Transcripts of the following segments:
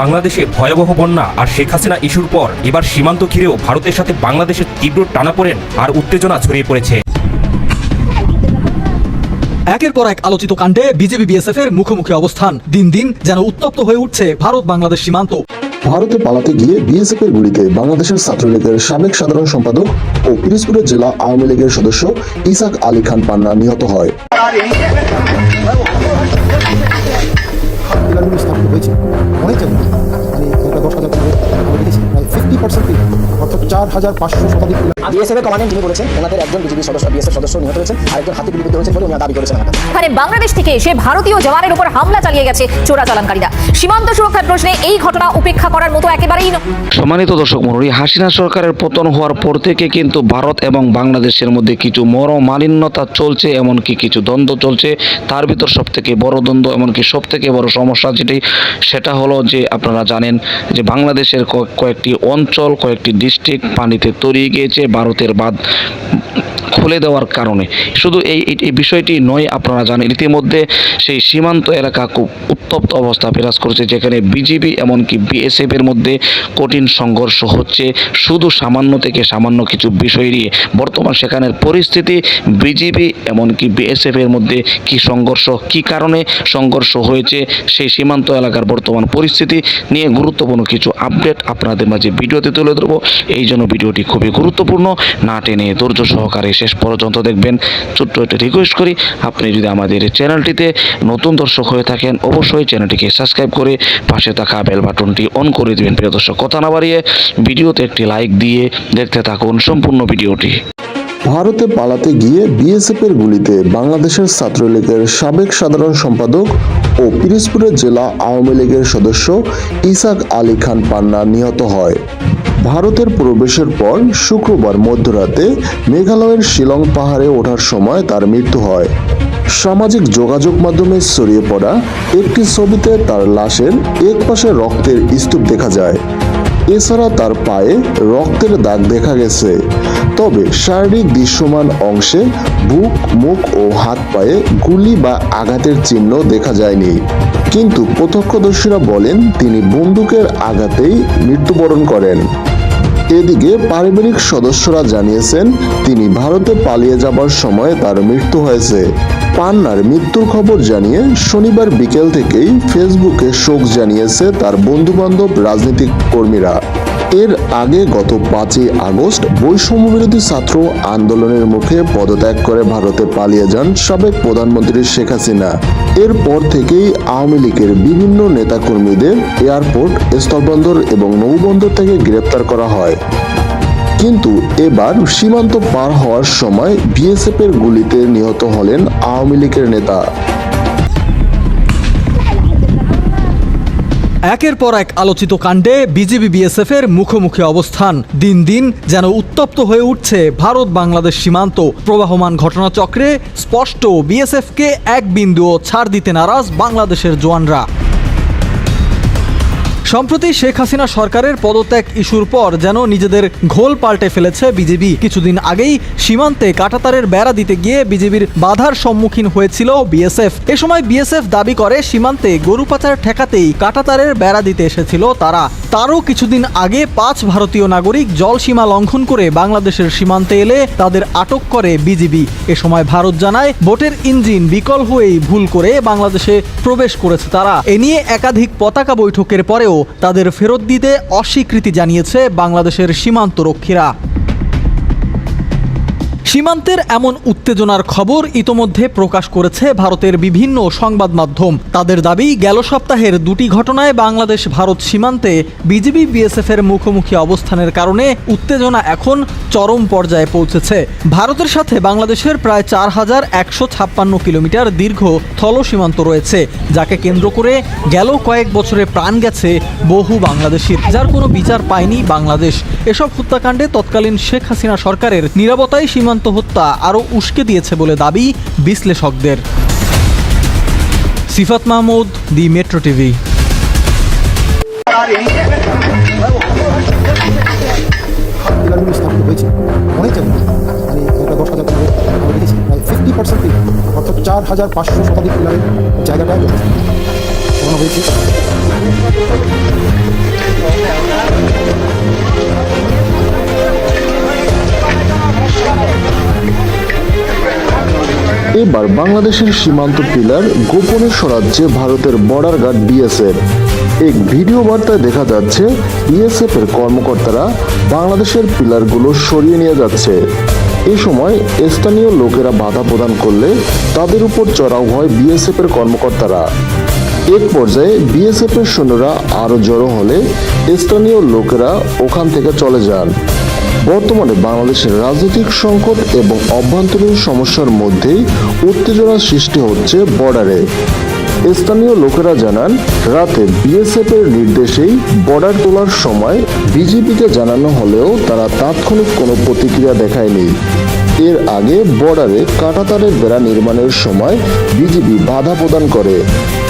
বাংলাদেশে ভয়াবহ বন্যা আর শেখ হাসিনা ইস্যুর পর এবার সীমান্ত ঘিরেও ভারতের সাথে বাংলাদেশের তীব্র টানাপোড়েন আর উত্তেজনা ছড়িয়ে পড়েছে। একের পর এক আলোচিত কাণ্ডে বিজেপি বিএসএফ এর মুখোমুখি অবস্থান। দিন দিন যেন উত্তপ্ত হয়ে উঠছে ভারত বাংলাদেশ সীমান্ত। ভারতে পালাতে গিয়ে বিএসএফ এর গুলিতে বাংলাদেশের ছাত্রলীগের সাবেক সাধারণ সম্পাদক ও পিরোজপুরের জেলা আওয়ামী লীগের সদস্য ইসাক আলী খান পান্না নিহত হয়। পিলারগুলো স্থাপিত হয়েছে, অনেক জায়গায়। আমি এটা দশ হাজার টাকা আমি দেখেছি প্রায় ফিফটি পার্সেন্ট অর্থাৎ চার হাজার পাঁচশো শতাধিক বিএসএফ এর কমান্ডেন্ট যিনি বলেছেন ওনাদের একজন বিজেপি সদস্য বিএসএফ সদস্য নিহত হয়েছেন আরেকজন হাতে গুলিবিদ্ধ হয়েছেন বলে উনি দাবি করেছেন মানে বাংলাদেশ থেকে এসে ভারতীয় জওয়ানের উপর হামলা চালিয়ে গেছে চোরাচালানকারীরা সীমান্ত সুরক্ষার প্রশ্নে এই ঘটনা উপেক্ষা করার মতো একেবারেই সম্মানিত দর্শক মন্ডলী হাসিনা সরকারের পতন হওয়ার পর থেকে কিন্তু ভারত এবং বাংলাদেশের মধ্যে কিছু মনোমালিন্যতা চলছে এমনকি কিছু দ্বন্দ্ব চলছে। তার ভিতর সব থেকে বড় দ্বন্দ্ব এমনকি সব থেকে বড় সমস্যা যেটি সেটা হলো যে আপনারা জানেন যে বাংলাদেশের কয়েকটি অঞ্চল কয়েকটি ডিস্ট্রিক্ট পানিতে তলিয়ে গিয়েছে। ভারতের বাদ খুলে দেওয়ার কারণে। শুধু এই, এই- বিষয়টি নয়, আপনারা জানেন, ইতিমধ্যে সেই সীমান্ত এলাকা খুব উত্তপ্ত অবস্থা বিরাজ করছে, যেখানে বিজিবি এমনকি বিএসএফ এর মধ্যে কঠিন সংঘর্ষ হচ্ছে। শুধু সামান্য থেকে সামান্য কিছু বিষয় নিয়ে বর্তমান সেখানের পরিস্থিতি, বিজিবি এমনকি বিএসএফ এর মধ্যে কি সংঘর্ষ, কি কারণে সংঘর্ষ হয়েছে, সেই সীমান্ত এলাকার বর্তমান পরিস্থিতি নিয়ে গুরুত্বপূর্ণ কিছু আপডেট আপনাদের মাঝে ভিডিওতে তুলে ধরবো। এই জন্য ভিডিওটি খুবই গুরুত্বপূর্ণ, না টেনে ধৈর্য সহকারে শেষ পর্যন্ত দেখবেন। ছোট্ট একটা রিকোয়েস্ট করি, আপনি যদি আমাদের চ্যানেলটিতে নতুন দর্শক হয়ে থাকেন, অবশ্যই চ্যানেলটিকে সাবস্ক্রাইব করে পাশে থাকা বেল বাটনটি অন করে দিবেন। প্রিয় দর্শক, কথা না বাড়িয়ে ভিডিওতে একটি লাইক দিয়ে দেখতে থাকুন সম্পূর্ণ ভিডিওটি। ভারতে পালাতে গিয়ে বিএসএফ এর গুলিতে বাংলাদেশের ছাত্রলীগের সাবেক সাধারণ সম্পাদক ও পিরোজপুরের জেলা আওয়ামী লীগের সদস্য ইসাক আলী খান পান্না নিহত হয়। ভারতের প্রবেশের পর শুক্রবার মধ্যরাতে মেঘালয়ের শিলং পাহাড়ে ওঠার সময় তার মৃত্যু হয়। সামাজিক যোগাযোগ মাধ্যমে ছড়িয়ে পড়া একটি ছবিতে তার লাশের এক পাশে রক্তের স্তূপ দেখা যায়। এছাড়া তার পায়ে রক্তের দাগ দেখা গেছে। তবে শারীরিক দৃশ্যমান অংশে বুক, মুখ ও হাত পায়ে গুলি বা আঘাতের চিহ্ন দেখা যায়নি। কিন্তু প্রত্যক্ষদর্শীরা বলেন, তিনি বন্দুকের আঘাতেই মৃত্যুবরণ করেন। এদিকে পারিবারিক সদস্যরা জানিয়েছেন, তিনি ভারতে পালিয়ে যাবার সময় তার মৃত্যু হয়েছে। পান্নার মৃত্যুর খবর জানিয়ে শনিবার বিকেল থেকেই ফেসবুকে শোক জানিয়েছে তার বন্ধুবান্ধব রাজনীতিক কর্মীরা। এর আগে গত পাঁচই আগস্ট বৈষম্য বিরোধী ছাত্র আন্দোলনের মুখে পদত্যাগ করে ভারতে পালিয়ে যান সাবেক প্রধানমন্ত্রী শেখ হাসিনা। এরপর থেকেই আওয়ামী লীগের বিভিন্ন নেতাকর্মীদের এয়ারপোর্ট, স্থলবন্দর এবং নৌবন্দর থেকে গ্রেপ্তার করা হয়। কিন্তু এবার সীমান্ত পার হওয়ার সময় বিএসএফ এর গুলিতে নিহত হলেন আওয়ামী লীগের নেতা। একের পর এক আলোচিত কাণ্ডে বিজেপি বিএসএফ এর মুখোমুখি অবস্থান। দিন দিন যেন উত্তপ্ত হয়ে উঠছে ভারত বাংলাদেশ সীমান্ত। প্রবাহমান ঘটনাচক্রে স্পষ্ট বিএসএফকে এক বিন্দুও ছাড় দিতে নারাজ বাংলাদেশের জওয়ানরা। সম্প্রতি শেখ হাসিনা সরকারের পদত্যাগ ইস্যুর পর যেন নিজেদের ঘোল পাল্টে ফেলেছে বিজেপি। কিছুদিন আগেই সীমান্তে কাটাতারের বেড়া দিতে গিয়ে বিজেপির বাধার সম্মুখীন হয়েছিল বিএসএফ। এ সময় বিএসএফ দাবি করে, সীমান্তে গরু পাচার ঠেকাতেই কাটাতারের বেড়া দিতে এসেছিল তারা। তারও কিছুদিন আগে পাঁচ ভারতীয় নাগরিক জলসীমা লঙ্ঘন করে বাংলাদেশের সীমান্তে এলে তাদের আটক করে বিজিবি এ সময় ভারত জানায় বোটের ইঞ্জিন বিকল হয়েই ভুল করে বাংলাদেশে প্রবেশ করেছে তারা। এ নিয়ে একাধিক পতাকা বৈঠকের পরেও তাদের ফেরত দিতে অস্বীকৃতি জানিয়েছে বাংলাদেশের সীমান্ত রক্ষীরা সীমান্তের এমন উত্তেজনার খবর ইতোমধ্যে প্রকাশ করেছে ভারতের বিভিন্ন সংবাদ মাধ্যম। তাদের দাবি, গেল সপ্তাহের দুটি ঘটনায় বাংলাদেশ ভারত সীমান্তে বিজিবি বিএসএফ এর মুখোমুখি অবস্থানের কারণে উত্তেজনা এখন চরম পর্যায়ে পৌঁছেছে। ভারতের সাথে বাংলাদেশের প্রায় চার হাজার একশো ছাপ্পান্ন কিলোমিটার দীর্ঘ স্থল সীমান্ত রয়েছে, যাকে কেন্দ্র করে গেল কয়েক বছরে প্রাণ গেছে বহু বাংলাদেশির। যার কোনো বিচার পায়নি বাংলাদেশ। এসব হত্যাকাণ্ডে তৎকালীন শেখ হাসিনা সরকারের নিরাপত্তায় সীমান্ত হত্যা আরও উস্কে দিয়েছে বলে দাবি বিশ্লেষকদের। Sifat Mahmud, the Metro TV. হয়েছে অর্থাৎ চার হাজার পাঁচশো জায়গাটা যথেষ্ট এবার বাংলাদেশের সীমান্ত পিলার গোপনে সরাচ্ছে ভারতের বর্ডার গার্ড বিএসএফ এক ভিডিও বার্তায় দেখা যাচ্ছে বিএসএফ এর কর্মকর্তারা বাংলাদেশের পিলারগুলো সরিয়ে নিয়ে যাচ্ছে। এই সময় স্থানীয় লোকেরা বাধা প্রদান করলে তাদের উপর চড়াও হয় বিএসএফ এর কর্মকর্তারা। এক পর্যায়ে বিএসএফ এর সৈন্যরা আরও জড়ো হলে স্থানীয় লোকেরা ওখান থেকে চলে যান। বর্তমানে বাংলাদেশের রাজনৈতিক সংকট এবং অভ্যন্তরীণ সমস্যার মধ্যেই উত্তেজনা সৃষ্টি হচ্ছে বর্ডারে। স্থানীয় লোকেরা জানান, রাতে বিএসএফ এর নির্দেশেই বর্ডার তোলার সময় বিজেপিকে জানানো হলেও তারা তাৎক্ষণিক কোনো প্রতিক্রিয়া দেখায়নি। এর আগে বর্ডারে কাঁটাতারের বেড়া নির্মাণের সময় বিজেপি বাধা প্রদান করে।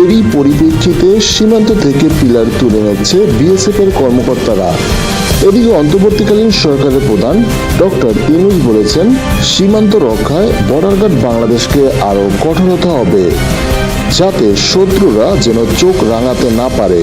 এরই পরিপ্রেক্ষিতে সীমান্ত থেকে পিলার তুলে নিচ্ছে বিএসএফ এর কর্মকর্তারা। এদিকে অন্তর্বর্তীকালীন সরকারের প্রধান ডক্টর ইনুস বলেছেন, সীমান্ত রক্ষায় বর্ডার গার্ড বাংলাদেশকে আরও কঠোরতা হবে, যাতে শত্রুরা যেন চোখ রাঙাতে না পারে।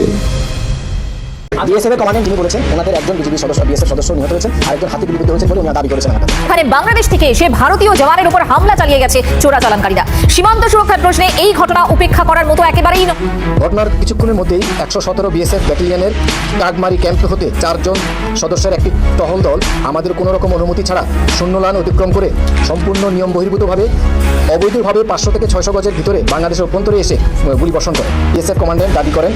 বিএসএফ এর কমান্ডেন্ট যিনি বলেছেন ওনাদের একজন বিজেপি সদস্য বিএসএফ সদস্য নিহত হয়েছেন আরেকজন হাতে গুলিবিদ্ধ হয়েছেন বলে ওনারা দাবি করেছেন। এখানে বাংলাদেশ থেকে এসে ভারতীয় জওয়ানের উপর হামলা চালিয়ে গেছে চোরাচালানকারীরা সীমান্ত সুরক্ষার প্রশ্নে এই ঘটনা উপেক্ষা করার মতো একেবারেই নয় ঘটনার কিছুক্ষণের মধ্যেই একশো সতেরো বিএসএফ ব্যাটালিয়নের কাকমারি ক্যাম্প হতে চারজন সদস্যের একটি টহল দল আমাদের কোনো রকম অনুমতি ছাড়া শূন্য শূন্যলান অতিক্রম করে সম্পূর্ণ নিয়ম বহির্ভূতভাবে অবৈধভাবে পাঁচশো থেকে ছয়শো গজের ভিতরে বাংলাদেশের অভ্যন্তরে এসে গুলি বর্ষণ করে বিএসএফ কমান্ডেন্ট দাবি করেন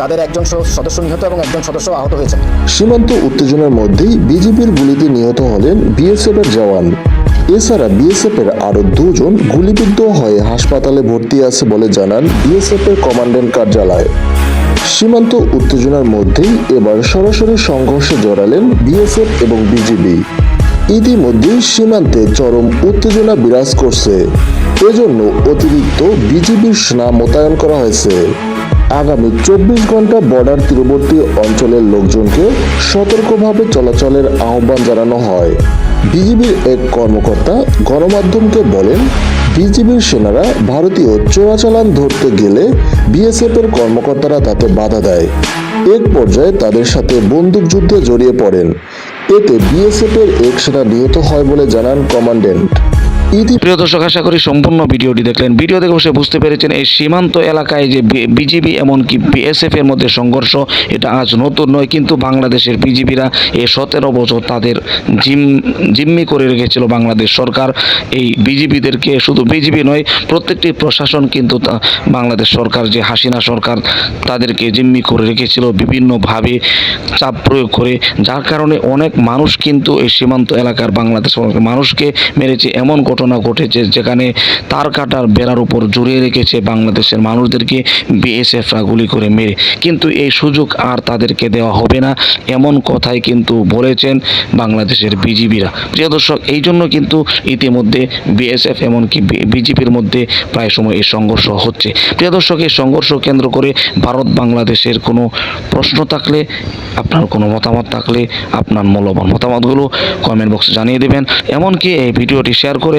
তাদের একজন সদস্য নিহত এবং একজন সদস্য আহত হয়েছেন। সীমান্ত উত্তেজনার মধ্যেই বিজেপির গুলিতে নিহত হলেন বিএসএফ এর জওয়ান। এছাড়া বিএসএফ এর আরও দুজন গুলিবিদ্ধ হয়ে হাসপাতালে ভর্তি আছে বলে জানান বিএসএফ এর কমান্ডেন্ট কার্যালয়। সীমান্ত উত্তেজনার মধ্যেই এবার সরাসরি সংঘর্ষে জড়ালেন বিএসএফ এবং বিজিবি ইতিমধ্যেই সীমান্তে চরম উত্তেজনা বিরাজ করছে। এজন্য অতিরিক্ত বিজিবির সেনা মোতায়েন করা হয়েছে। আগামী চব্বিশ ঘণ্টা বর্ডার তীরবর্তী অঞ্চলের লোকজনকে সতর্কভাবে চলাচলের আহ্বান জানানো হয়। বিজিবির এক কর্মকর্তা গণমাধ্যমকে বলেন, বিজিবির সেনারা ভারতীয় চোরাচালান ধরতে গেলে বিএসএফ এর কর্মকর্তারা তাতে বাধা দেয়। এক পর্যায়ে তাদের সাথে বন্দুকযুদ্ধে জড়িয়ে পড়েন। এতে বিএসএফ এর এক সেনা নিহত হয় বলে জানান কমান্ডেন্ট। প্রিয় দর্শক, আশা করি সম্পূর্ণ ভিডিওটি দেখলেন। ভিডিও দেখে বসে বুঝতে পেরেছেন, এই সীমান্ত এলাকায় যে বিজিবি এমনকি বিএসএফ এর মধ্যে সংঘর্ষ, এটা আজ নতুন নয়, কিন্তু বাংলাদেশের বিজিবিরা এই সতেরো বছর তাদের জিম জিম্মি করে রেখেছিল বাংলাদেশ সরকার। এই বিজিবিদেরকে শুধু বিজিবি নয়, প্রত্যেকটি প্রশাসন কিন্তু বাংলাদেশ সরকার, যে হাসিনা সরকার, তাদেরকে জিম্মি করে রেখেছিল বিভিন্নভাবে চাপ প্রয়োগ করে। যার কারণে অনেক মানুষ কিন্তু এই সীমান্ত এলাকার বাংলাদেশ মানুষকে মেরেছে, এমন ঘটনা ঘটেছে, যেখানে তার কাটার বেড়ার উপর জড়িয়ে রেখেছে বাংলাদেশের মানুষদেরকে বিএসএফরা গুলি করে মেরে। কিন্তু এই সুযোগ আর তাদেরকে দেওয়া হবে না, এমন কথাই কিন্তু বলেছেন বাংলাদেশের বিজিবিরা। প্রিয় দর্শক, এই জন্য কিন্তু ইতিমধ্যে বিএসএফ এমনকি বিজেপির মধ্যে প্রায় সময় এই সংঘর্ষ হচ্ছে। প্রিয় দর্শক, এই সংঘর্ষ কেন্দ্র করে ভারত বাংলাদেশের কোনো প্রশ্ন থাকলে, আপনার কোনো মতামত থাকলে আপনার মূল্যবান মতামতগুলো কমেন্ট বক্সে জানিয়ে দেবেন। এমনকি এই ভিডিওটি শেয়ার করে